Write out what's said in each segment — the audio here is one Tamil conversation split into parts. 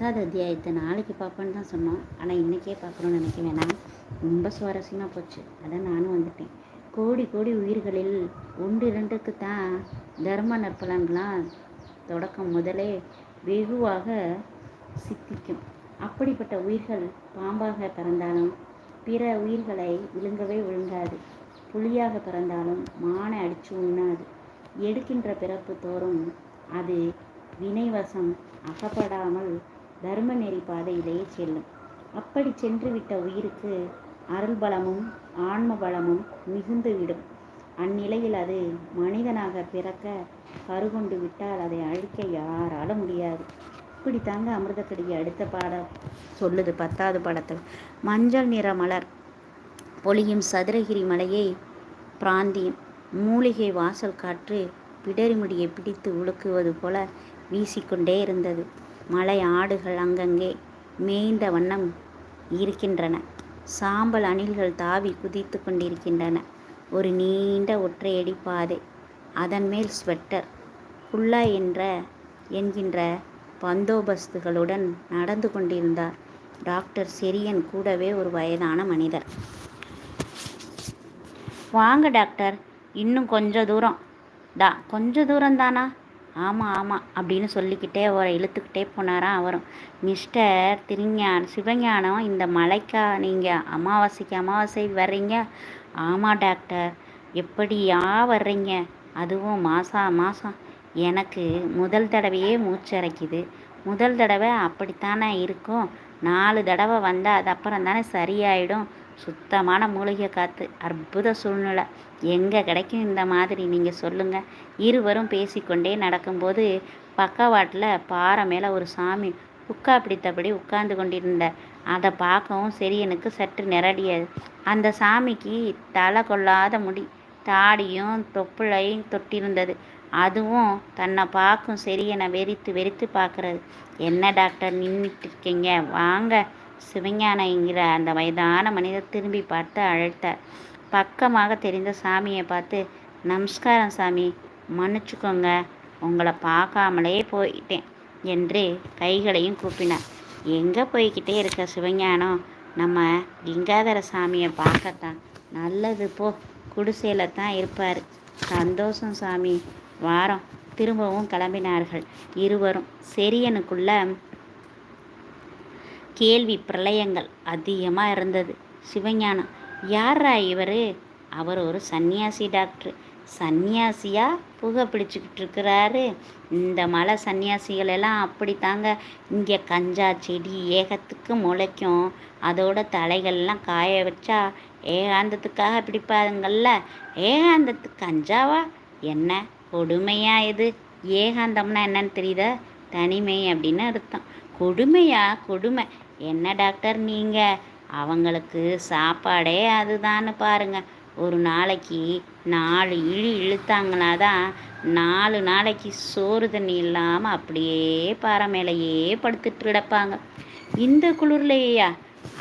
பத்தாவது அத்தியாயத்தை நாளைக்கு பார்ப்பேன்னு தான் சொன்னோம். ஆனால் இன்றைக்கே பார்க்கணும்னு நினைக்க வேணாம். ரொம்ப சுவாரஸ்யமாக போச்சு. அதான் நானும் வந்துட்டேன். கோடி கோடி உயிர்களில் ஒன்று இரண்டுக்கு தான் தர்ம நற்பலன்களாம் தொடக்கம் முதலே வெகுவாக சித்திக்கும். அப்படிப்பட்ட உயிர்கள் பாம்பாக பிறந்தாலும் பிற உயிர்களை விழுங்கவே விழுங்காது. புலியாக பிறந்தாலும் மானை அடித்து உண்ணாது. எடுக்கின்ற பிறப்பு தோறும் அது வினைவசம் அகப்படாமல் தர்ம நெறி பாதையிலேயே செல்லும். அப்படி சென்றுவிட்ட உயிருக்கு அருள் பலமும் ஆன்ம பலமும் மிகுந்துவிடும். அந்நிலையில் அது மனிதனாக பிறக்க கருகொண்டு விட்டால் அதை அழிக்க யாரால முடியாது. இப்படி தாங்க அமிர்தக்கடியை அடுத்த பாடம் சொல்லுது பத்தாவது பாடத்தில். மஞ்சள் நிற மலர் பொழியும் சதுரகிரி மலையை பிராந்தியம் மூலிகை வாசல் காற்று பிடரிமுடியை பிடித்து உலுக்குவது போல வீசிக்கொண்டே இருந்தது. மலை ஆடுகள் அங்கங்கே மேய்ந்த வண்ணம் இருக்கின்றன. சாம்பல் அணில்கள் தாவி குதித்து கொண்டிருக்கின்றன. ஒரு நீண்ட ஒற்றையடி பாதை அதன் மேல் ஸ்வெட்டர் குல்லா என்ற என்கின்ற பந்தோபஸ்துகளுடன் நடந்து கொண்டிருந்தார். டாக்டர் செரியன் கூடவே ஒரு வயதான மனிதர். வாங்க டாக்டர் இன்னும் கொஞ்சம் தூரம். தான் கொஞ்சம் தூரம் தானா ஆமாம் ஆமாம் அப்படின்னு சொல்லிக்கிட்டே அவரை இழுத்துக்கிட்டே போனாராம் அவரும். மிஸ்டர் திருஞான் சிவஞானம் இந்த மலைக்கா நீங்கள் அமாவாசைக்கு அமாவாசை வர்றீங்க? ஆமாம் டாக்டர். எப்படியா வர்றீங்க? அதுவும் மாதம் மாதம் எனக்கு முதல் தடவையே மூச்சரைக்குது. முதல் தடவை அப்படித்தானே இருக்கும். நாலு தடவை வந்தால் அது அப்புறம் தானே சரியாயிடும். சுத்தமான மூலிகை காற்று அற்புத சூழ்நிலை. எங்கே கிடைக்கும் இந்த மாதிரி? நீங்கள் சொல்லுங்கள் இருவரும் பேசிக்கொண்டே நடக்கும்போது பக்கவாட்டில் பாறை மேலே ஒரு சாமி உட்கா பிடித்தபடி உட்கார்ந்து கொண்டிருந்த அதை பார்க்கவும் சரி எனக்கு சற்று நிரடியது. அந்த சாமிக்கு தலை கொள்ளாத முடி தாடியும் தொப்புளையும் தொட்டிருந்தது. அதுவும் தன்னை பார்க்கும் சரி என வெறித்து வெறித்து பார்க்கறது. என்ன டாக்டர் நின்றுட்டு இருக்கீங்க? வாங்க. சிவஞானங்கிற அந்த வயதான மனிதர் திரும்பி பார்த்து அழைத்தார். பக்கமாக தெரிந்த சாமியை பார்த்து நமஸ்காரம் சாமி மன்னிச்சுக்கோங்க உங்களை பார்க்காமலே போயிட்டேன் என்று கைகளையும் கூப்பினார். எங்கே போய்கிட்டே இருக்க சிவஞானம்? நம்ம லிங்காதர சாமியை பார்க்கத்தான். நல்லது போ குடிசையில் தான் இருப்பார். சந்தோஷம் சாமி. வாரம் திரும்பவும் கிளம்பினார்கள். இருவரும் செரியனுக்குள்ள கேள்வி பிரளயங்கள் அதிகமாக இருந்தது. சிவஞானம். யாரா இவர்? அவர் ஒரு சன்னியாசி டாக்டர். சன்னியாசியாக புகை பிடிச்சிக்கிட்டு இருக்கிறாரு. இந்த மலை சன்னியாசிகள் எல்லாம் அப்படி தாங்க இங்கே கஞ்சா செடி ஏகத்துக்கு முளைக்கும். அதோட தலைகள்லாம் காய வச்சா ஏகாந்தத்துக்காக பிடிப்பாதுங்கள்ல ஏகாந்தத்துக்கு கஞ்சாவா? என்ன கொடுமையா இது? ஏகாந்தம்னா என்னன்னு தெரியுதா? தனிமை அப்படின்னு அர்த்தம். கொடுமையா? கொடுமை. என்ன டாக்டர் நீங்கள் அவங்களுக்கு சாப்பாடே அதுதான்னு பாருங்க. ஒரு நாளைக்கு நாலு இழி இழுத்தாங்கன்னா தான் நாலு நாளைக்கு சோறு தண்ணி இல்லாமல் அப்படியே பாறை மேலேயே படுத்துட்டு கிடப்பாங்க. இந்த குளிர்லையா?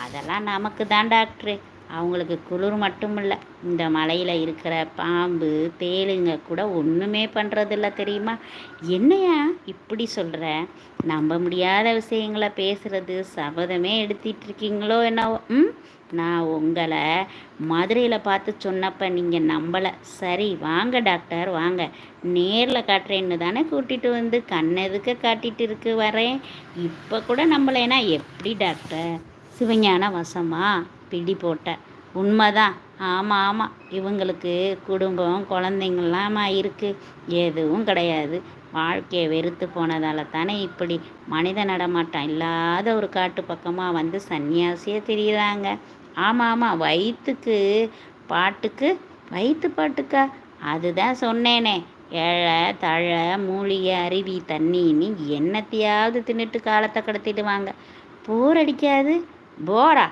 அதெல்லாம் நமக்கு தான் டாக்டரு. அவங்களுக்கு குளிர் மட்டும் இல்லை இந்த மலையில் இருக்கிற பாம்பு தேளுங்க கூட ஒன்றுமே பண்ணுறதில்ல தெரியுமா? என்னையா இப்படி சொல்கிற நம்ப முடியாத விஷயங்களை பேசுகிறது சபதமே எடுத்துட்டு இருக்கீங்களோ என்னவோ? ம்? நான் உங்களை மதுரையில் பார்த்து சொன்னப்ப நீங்கள் நம்பலை. சரி வாங்க டாக்டர் வாங்க. நேரில் காட்டுறேன்னு தானே கூட்டிகிட்டு வந்து கண்ணெதுக்க காட்டிகிட்டு இருக்கு வரேன். இப்போ கூட நம்பலைன்னா எப்படி டாக்டர்? சிவஞான வசமா? பிடி போட்ட உண்மைதான். ஆமாம் ஆமாம் இவங்களுக்கு குடும்பம் குழந்தைங்களாமா இருக்குது எதுவும் கிடையாது. வாழ்க்கையை வெறுத்து போனதால் தானே இப்படி மனித நடமாட்டம் இல்லாத ஒரு காட்டு பக்கமாக வந்து சன்னியாசியே தெரியுறாங்க. ஆமாம் ஆமாம் வயிற்றுக்கு பாட்டுக்கு வயிற்று பாட்டுக்கா? அதுதான் சொன்னேனே. ஏழை தழை மூலிகை அருவி தண்ணின்னு என்னத்தையாவது தின்னுட்டு காலத்தை கடத்திடுவாங்க. போர் அடிக்காது. போரா?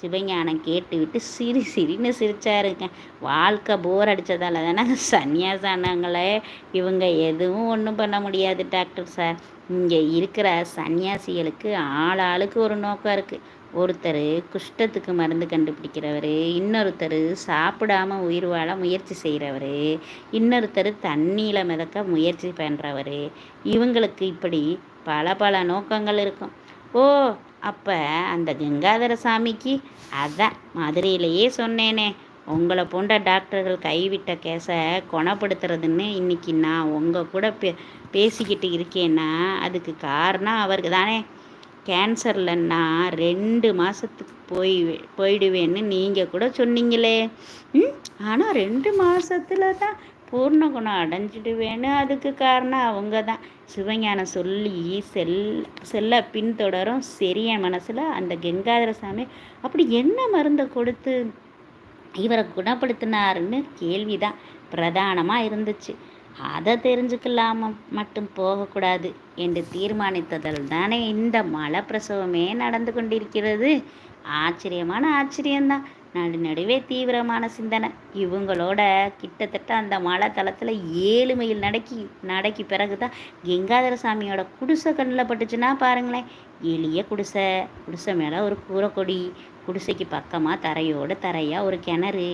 சிவஞானம் கேட்டுவிட்டு சிரி சிரின்னு சிரிச்சாருங்க. வாழ்க்கை போர் அடித்ததால தானே சன்னியாசானாங்களே இவங்க எதுவும் ஒன்றும் பண்ண முடியாது டாக்டர் சார். இங்கே இருக்கிற சன்னியாசிகளுக்கு ஆள் ஆளுக்கு ஒரு நோக்கம் இருக்குது ஒருத்தர் குஷ்டத்துக்கு மருந்து கண்டுபிடிக்கிறவர் இன்னொருத்தர் சாப்பிடாம உயிர் வாழ முயற்சி செய்கிறவர் இன்னொருத்தர் தண்ணியில் மிதக்க முயற்சி பண்ணுறவர் இவங்களுக்கு இப்படி பல பல நோக்கங்கள் இருக்கும். ஓ அப்போ அந்த கங்காதர சாமிக்கு அதான் மதுரையிலேயே சொன்னேனே. உங்களை போன்ற டாக்டர்கள் கைவிட்ட கேஸை குணப்படுத்துறதுன்னு இன்னைக்கு நான் உங்கள் கூட பே பேசிக்கிட்டு இருக்கேன்னா அதுக்கு காரணம் அவருக்கு தானே. கேன்சரில் நான் ரெண்டு மாதத்துக்கு போய் போயிடுவேன்னு நீங்கள் கூட சொன்னீங்களே. ம் ஆனால் ரெண்டு மாதத்துல தான் பூர்ண குணம் அடைஞ்சிடுவேன்னு அதுக்கு காரணம் அவங்க தான் சிவஞானம் சொல்லி செல் செல்ல பின்தொடரும் சரிய மனசில் அந்த கங்காதர சாமி அப்படி என்ன மருந்தை கொடுத்து இவரை குணப்படுத்தினாருன்னு கேள்விதான். பிரதானமாக இருந்துச்சு. அதை தெரிஞ்சுக்கலாம மட்டும் போகக்கூடாது என்று தீர்மானித்ததால் தானே இந்த மலை பிரசவமே நடந்து கொண்டிருக்கிறது. ஆச்சரியமான ஆச்சரியம்தான். நடு நடுவே தீவிரமான சிந்தனை. இவங்களோட கிட்டத்தட்ட அந்த மலை தளத்தில் ஏழு மைல் நடக்கி நடக்கி பிறகு தான் கங்காதர சாமியோட குடிசை கண்ணில் பட்டுச்சுன்னா பாருங்களேன். எளிய குடிசை குடிசை மேலே ஒரு கூரைக்கொடி குடிசைக்கு பக்கமாக தரையோட தரையாக ஒரு கிணறு.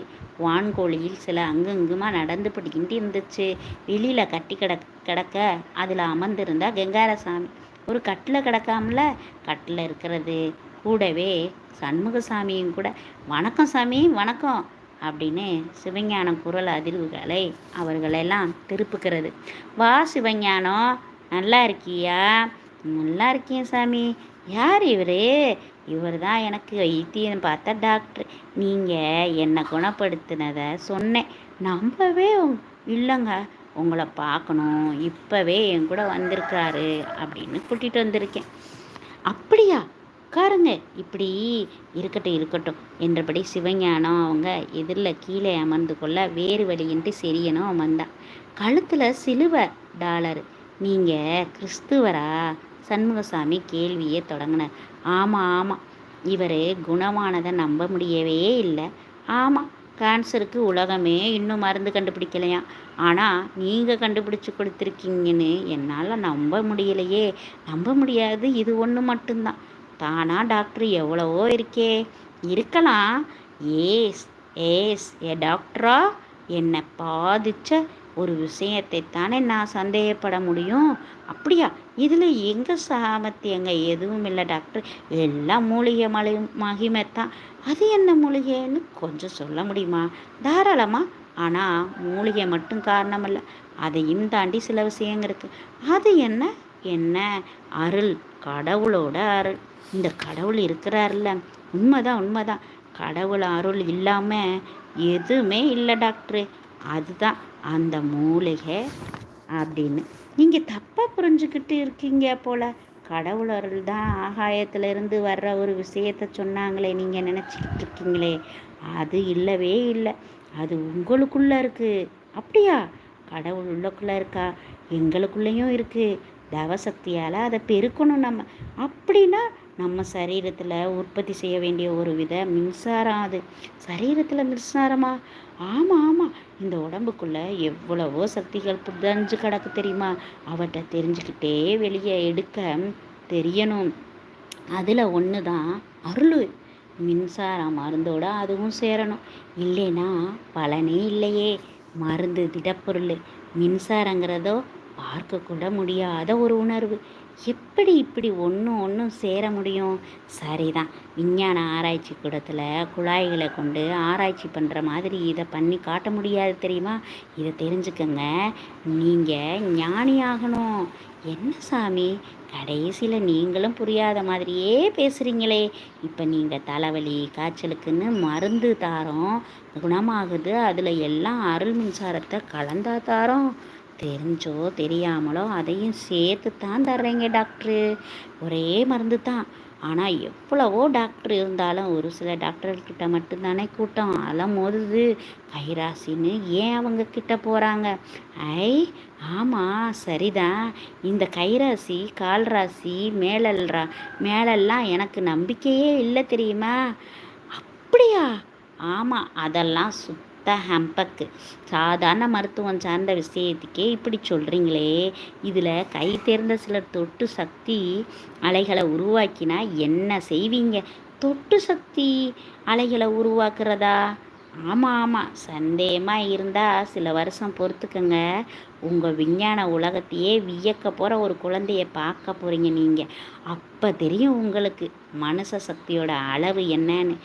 வான்கோழியில் சில அங்கங்குமா நடந்து பிடிக்கிட்டு இருந்துச்சு. வெளியில் கட்டி கிட கிடக்க அதில் அமர்ந்திருந்தா கங்கார சாமி. ஒரு கட்டில் கிடக்காமல கட்டில் இருக்கிறது. கூடவே சண்முகசாமியும் கூட வணக்கம் சாமி வணக்கம் அப்படின்னு சிவஞானம் குரல் அதிர்வுகளை அவர்களெல்லாம் திருப்புக்கிறது வா சிவஞானம் நல்லா இருக்கியா? நல்லா இருக்கேன் சாமி. யார் இவர்? இவர் தான் எனக்கு வைத்தியம் பார்த்த டாக்டர். நீங்கள் என்னை குணப்படுத்தினதை சொன்னேன். நம்பவே இல்லைங்க. உங்களை பார்க்கணும். இப்போவே என் கூட வந்திருக்காரு அப்படின்னு கூட்டிகிட்டு வந்திருக்கேன். அப்படியா? உட்காருங்க. இப்படி இருக்கட்டும் இருக்கட்டும் என்றபடி சிவஞானம் அவங்க எதிரில் கீழே அமர்ந்து கொள்ள வேறு வழியின்றி சரியனும் அமர்ந்தான். கழுத்தில் சிலுவை டாலர். நீங்கள் கிறிஸ்துவரா? சண்முகசாமி கேள்வியே தொடங்கினார். ஆமாம் ஆமாம் இவர் குணமானதை நம்ப முடியவே இல்லை. ஆமாம் கேன்சருக்கு உலகமே இன்னும் மருந்து கண்டுபிடிக்கலையாம் ஆனால் நீங்கள் கண்டுபிடிச்சி கொடுத்துருக்கீங்கன்னு என்னால் நம்ப முடியலையே. நம்ப முடியாது இது ஒன்று மட்டும்தான். தானா டாக்டர் எவ்வளவோ இருக்கே. இருக்கலாம். ஏஸ் ஏஸ் ஏ டாக்டரா? என்னை பாதிச்ச ஒரு விஷயத்தை தானே நான் சந்தேகப்பட முடியும். அப்படியா? இதில் எங்கே சாமத்தியங்க எதுவும் இல்லை டாக்டர். எல்லாம் மூலிகை மலை மகிமை தான். அது என்ன மூலிகைன்னு கொஞ்சம் சொல்ல முடியுமா? தாராளமா. ஆனால் மூலிகை மட்டும் காரணம் இல்லை. அதையும் தாண்டி சில விஷயங்க இருக்குது அது என்ன? என்ன? அருள். கடவுளோட அருள். இந்த கடவுள் இருக்கிறார்ல. உண்மைதான் உண்மைதான். கடவுள் அருள் இல்லாமல் எதுவுமே இல்லை டாக்டரு. அதுதான் அந்த மூலிகை அப்படின்னு. நீங்கள் தப்பாக புரிஞ்சுக்கிட்டு இருக்கீங்க போல. கடவுள் அருள் தான் ஆகாயத்துல இருந்து வர்ற ஒரு விஷயத்த சொன்னாங்களே நீங்கள் நினச்சிக்கிட்டு இருக்கீங்களே. அது இல்லவே இல்லை. அது உங்களுக்குள்ள இருக்கு. அப்படியா? கடவுள் உள்ளக்குள்ள இருக்கா? எங்களுக்குள்ளேயும் இருக்கு. தவசக்தியால் அதை பெருக்கணும் நம்ம. அப்படின்னா நம்ம சரீரத்தில் உற்பத்தி செய்ய வேண்டிய ஒரு வித மின்சாரம் அது. சரீரத்தில் மின்சாரமா? ஆமாம் ஆமாம் இந்த உடம்புக்குள்ளே எவ்வளவோ சக்திகள் புதஞ்சு கிடக்கு தெரியுமா? அவற்றை தெரிஞ்சுக்கிட்டே வெளியே எடுக்க தெரியணும். அதில் ஒன்று தான் அருள். மின்சாரம் மருந்தோட அதுவும் சேரணும். இல்லைன்னா பலனே இல்லையே. மருந்து திடப்பொருள். மின்சாரங்கிறதோ பார்க்க கூட முடியாத ஒரு உணர்வு. எப்படி இப்படி ஒன்றும் ஒன்றும் சேர முடியும்? சரிதான். விஞ்ஞான ஆராய்ச்சி கூடத்தில் குழாய்களை கொண்டு ஆராய்ச்சி பண்ணுற மாதிரி இதை பண்ணி காட்ட முடியாது தெரியுமா? இதை தெரிஞ்சுக்கங்க. நீங்கள் ஞானி ஆகணும் என்ன சாமி? கடைசியில் நீங்களும் புரியாத மாதிரியே பேசுகிறீங்களே இப்போ நீங்கள் தலைவலி காய்ச்சலுக்குன்னு மருந்து தாரோம் குணமாகுது. அதில் எல்லாம் அருள் மின்சாரத்தை கலந்தா தாரோம். தெரிஞ்சோ தெரியாமலோ அதையும் சேர்த்து தான் தர்றீங்க டாக்டரு. ஒரே மருந்து தான் ஆனால் எவ்வளவோ டாக்டர் இருந்தாலும் ஒரு சில டாக்டர்கிட்ட மட்டும்தானே கூட்டம் அலம் மோதுது. கைராசின்னு ஏன் அவங்க கிட்ட போகிறாங்க ஐ ஆமாம் சரிதான். இந்த கைராசி கால்ராசி மேலல்ரா மேலெல்லாம் எனக்கு நம்பிக்கையே இல்லை தெரியுமா? அப்படியா? ஆமாம் அதெல்லாம் த ஹம்பக்கு. சாதாரண மருத்துவம் சார்ந்த விஷயத்துக்கே இப்படி சொல்கிறீங்களே இதில் கை தேர்ந்த சிலர் தொட்டு சக்தி அலைகளை உருவாக்கினா என்ன செய்வீங்க? தொட்டு சக்தி அலைகளை உருவாக்குறதா? ஆமாம் ஆமாம் சந்தேகமாக இருந்தால் சில வருஷம் பொறுத்துக்கங்க. உங்கள் விஞ்ஞான உலகத்தையே வியக்க போகிற ஒரு குழந்தைய பார்க்க போகிறீங்க நீங்கள் அப்போ தெரியும் உங்களுக்கு மனுஷ சக்தியோட அளவு என்னன்னு.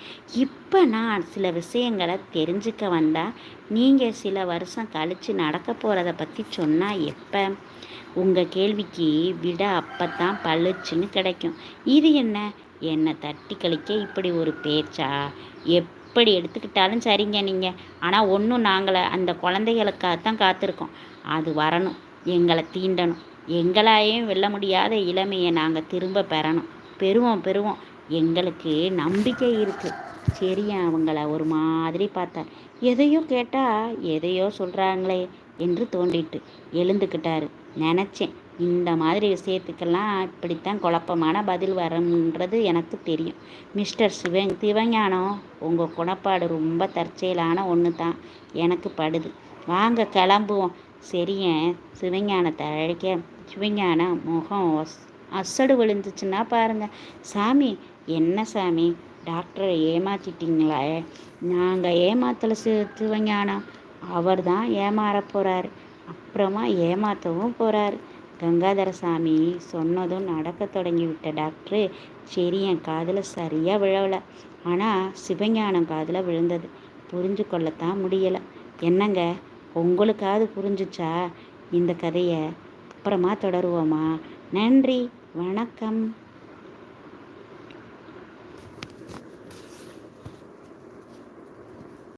இப்போ நான் சில விஷயங்களை தெரிஞ்சுக்க வந்தால் நீங்கள் சில வருஷம் கழித்து நடக்க போகிறத பற்றி சொன்னால் எப்போ? உங்கள் கேள்விக்கு விட அப்போ தான் பளிச்சுன்னு கிடைக்கும். இது என்ன? என்னை தட்டி கழிக்க இப்படி ஒரு பேச்சா? எப் எப்படி எடுத்துக்கிட்டாலும் சரிங்க நீங்கள் ஆனால் ஒன்றும் நாங்களை அந்த குழந்தைகளுக்காகத்தான் காத்திருக்கோம். அது வரணும். எங்களை தீண்டணும். எங்களாலையும் வெல்ல முடியாத இளமையை நாங்கள் திரும்ப பெறணும். பெறுவோம் பெறுவோம். எங்களுக்கு நம்பிக்கை இருக்குது சரியா அவங்கள ஒரு மாதிரி பார்த்தார். எதையோ கேட்டால் எதையோ சொல்கிறாங்களே என்று தோண்டிட்டு எழுந்துக்கிட்டாரு. நினச்சேன். இந்த மாதிரி விஷயத்துக்கெல்லாம் இப்படித்தான் குழப்பமான பதில் வரும்ன்றது எனக்கு தெரியும். மிஸ்டர் சிவ சிவஞானம் உங்கள் குணப்பாடு ரொம்ப தற்செயலான ஒன்று தான் எனக்கு படுது. வாங்க கிளம்புவோம். சரியன் சிவஞானத்தை அழைக்க. சிவஞான முகம் அசடு விழுந்துச்சுன்னா பாருங்கள் சாமி என்ன சாமி? டாக்டரை ஏமாற்றிட்டிங்களா நாங்கள் ஏமாத்தலை சி சிவஞானம். அவர் தான் ஏமாற போகிறாரு அப்புறமா ஏமாற்றவும் போகிறாரு கங்காதரசாமி சொன்னதும் நடக்க தொடங்கி விட்ட டாக்டரு. சரி என் காதில் சரியாக விழலை ஆனால் சிவஞானம் காதில் விழுந்தது. புரிஞ்சு கொள்ளத்தான் முடியலை. என்னங்க? உங்களுக்காவது புரிஞ்சுச்சா? இந்த கதையை அப்புறமா தொடருவோமா? நன்றி. வணக்கம்.